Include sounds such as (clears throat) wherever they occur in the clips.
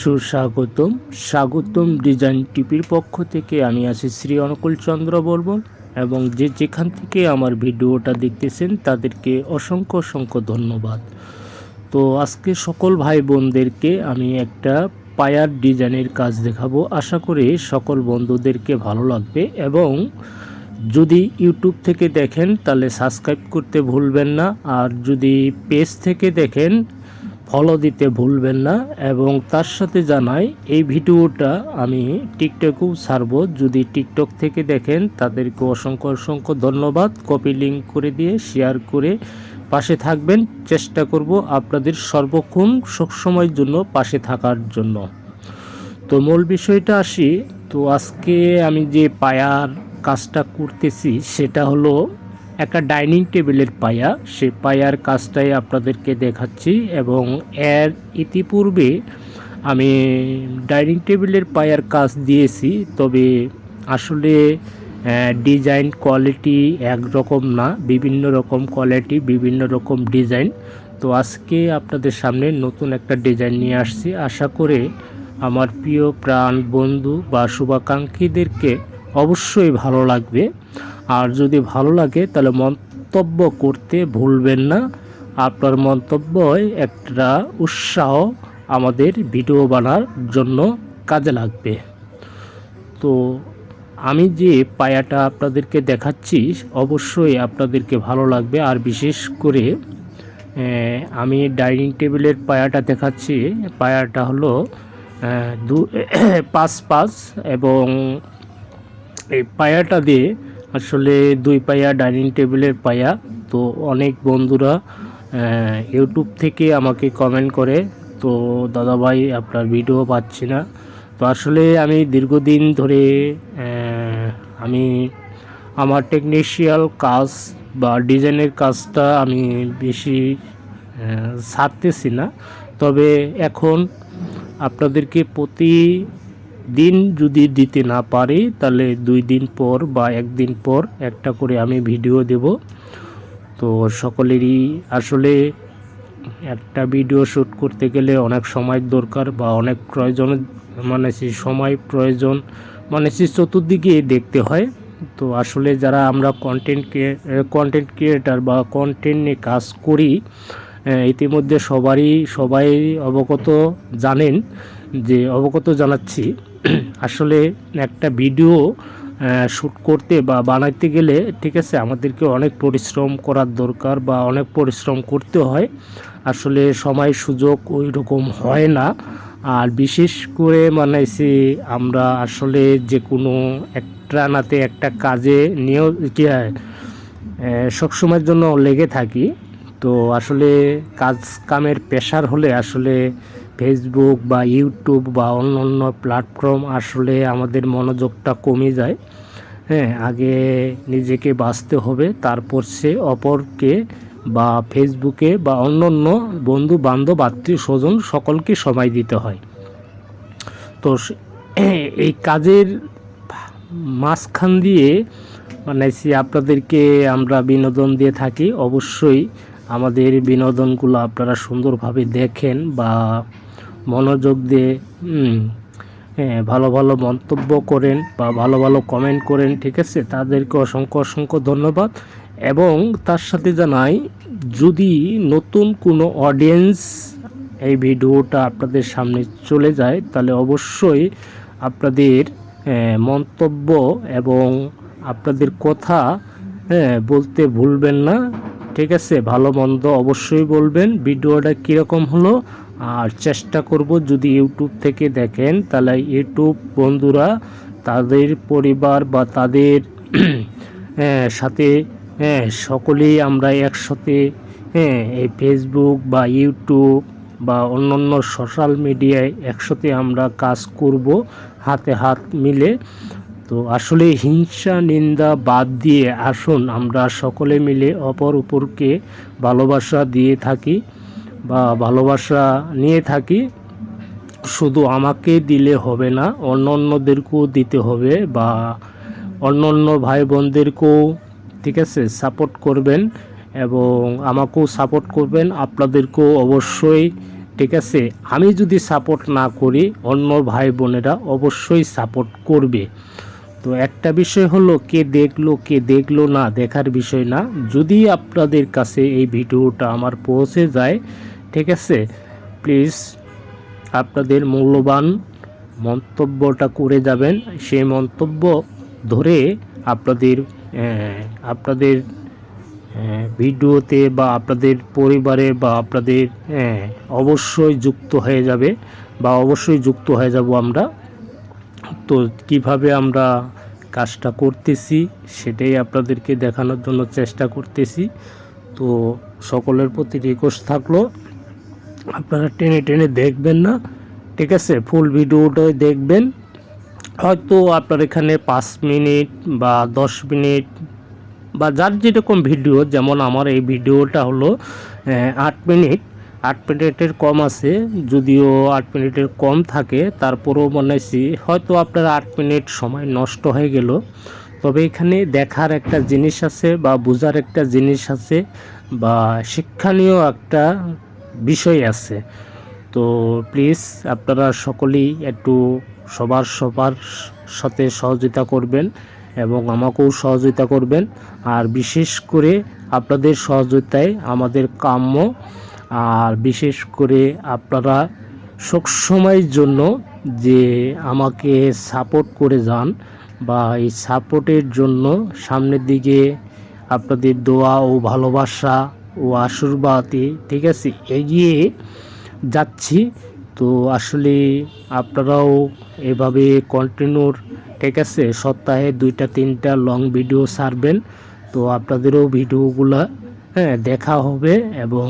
সুস্বাগতম। স্বাগতম ডিজাইন টিপির পক্ষ থেকে আমি আছি শ্রী অনুকূল চন্দ্র বর্মন এবং যে যেখান থেকে আমার ভিডিওটা দেখতেছেন তাদেরকে অসংখ্য অসংখ্য ধন্যবাদ। তো আজকে সকল ভাই বোনদেরকে আমি একটা পায়ার ডিজাইনের কাজ দেখাবো। আশা করি সকল বন্ধুদেরকে ভালো লাগবে এবং যদি ইউটিউব থেকে দেখেন তাহলে সাবস্ক্রাইব করতে ভুলবেন না। আর যদি পেজ থেকে দেখেন ফলো দিতে ভুলবেন না এবং তার সাথে জানাই, এই ভিডিওটা আমি টিকটকেও ছাড়বো। যদি টিকটক থেকে দেখেন, তাদেরকে অসংখ্য অসংখ্য ধন্যবাদ। কপি লিঙ্ক করে দিয়ে শেয়ার করে পাশে থাকবেন। চেষ্টা করব আপনাদের সর্বক্ষণ সবসময়ের জন্য পাশে থাকার জন্য। তো মূল বিষয়টা আসি। তো আজকে আমি যে পায়ার কাজটা করতেছি, সেটা হলো একটা ডাইনিং টেবিলের পায়া। সে পায়ার কাজটাই আপনাদেরকে দেখাচ্ছি এবং এর ইতিপূর্বে আমি ডাইনিং টেবিলের পায়ার কাজ দিয়েছি, তবে আসলে ডিজাইন কোয়ালিটি একরকম না, বিভিন্ন রকম কোয়ালিটি, বিভিন্ন রকম ডিজাইন। তো আজকে আপনাদের সামনে নতুন একটা ডিজাইন নিয়ে আসছি। আশা করে আমার প্রিয় প্রাণ বন্ধু বা শুভাকাঙ্ক্ষীদেরকে অবশ্যই ভালো লাগবে। আর যদি ভালো লাগে, তাহলে মন্তব্য করতে ভুলবেন না। আপনার মন্তব্যই একটা উৎসাহ আমাদের ভিডিও বানার জন্য কাজে লাগবে। তো আমি যে পায়াটা আপনাদেরকে দেখাচ্ছি, অবশ্যই আপনাদেরকে ভালো লাগবে। আর বিশেষ করে আমি ডাইনিং টেবিলের পায়াটা দেখাচ্ছি। পায়াটা হলো দু, (clears throat) পাঁচ পাঁচ এবং এই পায়াটা দিয়ে আসলে দুই পায়া ডাইনিং টেবিলের পায়া। তো অনেক বন্ধুরা ইউটিউব থেকে আমাকে কমেন্ট করে, তো দাদা ভাই আপনার ভিডিও পাচ্ছি না। তো আসলে আমি দীর্ঘদিন ধরে আমি আমার টেকনিশিয়াল কাজ বা ডিজাইনের কাজটা আমি বেশি ছাড়তেছি না। তবে এখন আপনাদেরকে প্রতি দিন যদি দিতে না পারি, তাহলে দুই দিন পর বা একদিন পর একটা করে আমি ভিডিও দেব। তো সকলেরই আসলে একটা ভিডিও শ্যুট করতে গেলে অনেক সময় দরকার বা অনেক প্রয়োজন মানে সেই সময় প্রয়োজন মানে সেই চতুর্দিকে দেখতে হয়। তো আসলে যারা আমরা কন্টেন্ট কন্টেন্ট ক্রিয়েটার বা কন্টেন্ট নিয়ে কাজ করি ইতিমধ্যে সবারই, সবাই অবগত জানেন যে, অবগত জানাচ্ছি আসলে একটা ভিডিও শ্যুট করতে বা বানাইতে গেলে ঠিক আছে আমাদেরকে অনেক পরিশ্রম করার দরকার বা অনেক পরিশ্রম করতে হয়। আসলে সময় সুযোগ ওই রকম হয় না। আর বিশেষ করে মানে সে আমরা আসলে যে কোনো একটা নাতে একটা কাজে নিয়েও কি হয়, সবসময়ের জন্য লেগে থাকি। তো আসলে কাজ কামের পেশার হলে আসলে ফেসবুক বা ইউটিউব বা অন্য অন্য প্ল্যাটফর্ম আসলে আমাদের মনোযোগটা কমে যায়। হ্যাঁ আগে নিজেকে বাঁচতে হবে, তারপর সে অপরকে বা ফেসবুকে বা অন্য অন্য বন্ধু বান্ধব আত্মীয় স্বজন সকলকে সময় দিতে হয়। তো (clears throat) এই কাজের মাঝখান দিয়ে মানে সে আপনাদেরকে আমরা বিনোদন দিয়ে থাকি। অবশ্যই আমাদের বিনোদনগুলো আপনারা সুন্দরভাবে দেখেন বা মনোযোগ দিয়ে ভালো ভালো মন্তব্য করেন বা ভালো ভালো কমেন্ট করেন, ঠিক আছে? তাদেরকে অসংখ্য অসংখ্য ধন্যবাদ। এবং তার সাথে জানাই, যদি নতুন কোনো অডিয়েন্স এই ভিডিওটা আপনাদের সামনে চলে যায়, তাহলে অবশ্যই আপনাদের মন্তব্য এবং আপনাদের কথা বলতে ভুলবেন না। ঠিক আছে? ভালো মন্দ অবশ্যই বলবেন। ভিডিওটা কীরকম হলো? আর চেষ্টা করব যদি ইউটিউব থেকে দেখেন তাহলে ইউটিউব বন্ধুরা তাদের পরিবার বা তাদের (clears throat) হ্যাঁ, সাথে হ্যাঁ সকলেই আমরা একসাথে হ্যাঁ এই ফেসবুক বা ইউটিউব বা অন্যান্য সোশ্যাল মিডিয়ায় একসাথে আমরা কাজ করব হাতে হাত মিলে। তো আসলে হিংসা, নিন্দা বাদ দিয়ে আসুন, আমরা সকলে মিলে অপর উপরকে ভালোবাসা দিয়ে থাকি বা ভালোবাসা নিয়ে থাকি। শুধু আমাকে দিলে হবে না অন্য অন্যদেরকেও দিতে হবে বা অন্য অন্য ভাই বোনদেরকেও ঠিক আছে সাপোর্ট করবেন এবং আমাকেও সাপোর্ট করবেন, আপনাদেরকেও অবশ্যই, ঠিক আছে, আমি যদি সাপোর্ট না করি, অন্য ভাই বোনেরা অবশ্যই সাপোর্ট করবে। তো একটা বিষয় হলো, কে দেখল কে দেখল না, দেখার বিষয় না। যদি আপনাদের কাছে এই ভিডিওটা আমার পৌঁছে যায়, ঠিক আছে? প্লিজ, আপনাদের মূল্যবান মন্তব্যটা করে যাবেন। সেই মন্তব্য ধরে আপনাদের আপনাদের ভিডিওতে বা আপনাদের পরিবারে বা আপনাদের অবশ্যই যুক্ত হয়ে যাবে বা অবশ্যই যুক্ত হয়ে যাব আমরা। তো কীভাবে আমরা কাজটা করতেছি সেটাই আপনাদেরকে দেখানোর জন্য চেষ্টা করতেছি। তো সকলের প্রতি রিকোয়েস্ট থাকল, আপনারা টেনে টেনে দেখবেন না, ঠিক আছে? ফুল ভিডিওটাই দেখবেন। হয়তো আপনার এখানে পাঁচ মিনিট বা দশ মিনিট বা যার যেরকম ভিডিও যেমন আমার এই ভিডিওটা হলো আট মিনিট। আট মিনিটের কম আছে, যদিও আট মিনিটের কম থাকে, তারপরেও মনে হয়তো আপনার আট মিনিট সময় নষ্ট হয়ে গেল। তবে এখানে দেখার একটা জিনিস আছে বা বোঝার একটা জিনিস আছে বা শিক্ষণীয় একটা বিষয় আছে। তো প্লিজ আপনারা সকলেই একটু সবার সবার সাথে সহযোগিতা করবেন এবং আমাকেও সহযোগিতা করবেন। আর বিশেষ করে আপনাদের সহযোগিতায় আমাদের কাম্য আর বিশেষ করে আপনারা সবসময়ের জন্য যে আমাকে সাপোর্ট করে যান বা এই সাপোর্টের জন্য সামনের দিকে আপনাদের দোয়া ও ভালোবাসা ও আশীর্বাদে, ঠিক আছে, এগিয়ে যাচ্ছি। তো আসলে আপনারাও এভাবে কন্টিনিউর ঠিক আছে, সপ্তাহে দুইটা, তিনটা লং ভিডিও সারবেন তো আপনাদেরও ভিডিওগুলো হ্যাঁ দেখা হবে এবং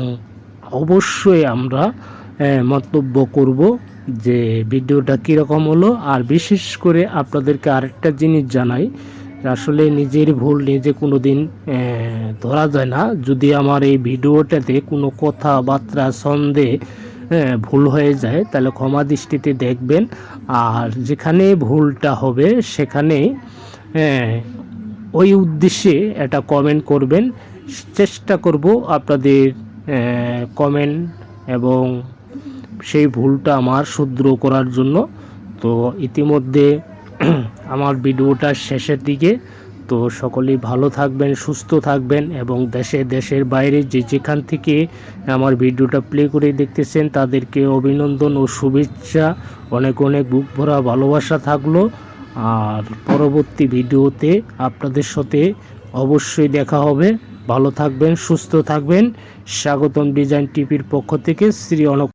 অবশ্যই আমরা মন্তব্য করব যে ভিডিওটা কীরকম হলো। আর বিশেষ করে আপনাদেরকে আরেকটা জিনিস জানাই আসলে নিজের ভুল নিজে কোনো দিন ধরা যায় না। যদি আমার এই ভিডিওটাতে কোনো কথাবার্তা সন্দেহ ভুল হয়ে যায়, তাহলে ক্ষমা দৃষ্টিতে দেখবেন। আর যেখানে ভুলটা হবে, সেখানে ওই উদ্দেশ্যে একটা কমেন্ট করবেন। চেষ্টা করব আপনাদের কমেন্ট এবং সেই ভুলটা আমার শুদ্র করার জন্য। তো ইতিমধ্যে (clears throat) আমার ভিডিওটা শেষের দিকে। তো সকলেই ভালো থাকবেন, সুস্থ থাকবেন এবং দেশে, দেশের বাইরে যে যেখান থেকে আমার ভিডিওটা প্লে করে দেখতেছেন, তাদেরকে অভিনন্দন ও শুভেচ্ছা। অনেক অনেক বুক ভরা ভালোবাসা থাকল। আর পরবর্তী ভিডিওতে আপনাদের সাথে অবশ্যই দেখা হবে। ভালো থাকবেন সুস্থ থাকবেন। স্বাগতম ডিজাইন টিভির পক্ষ থেকে শ্রী অনক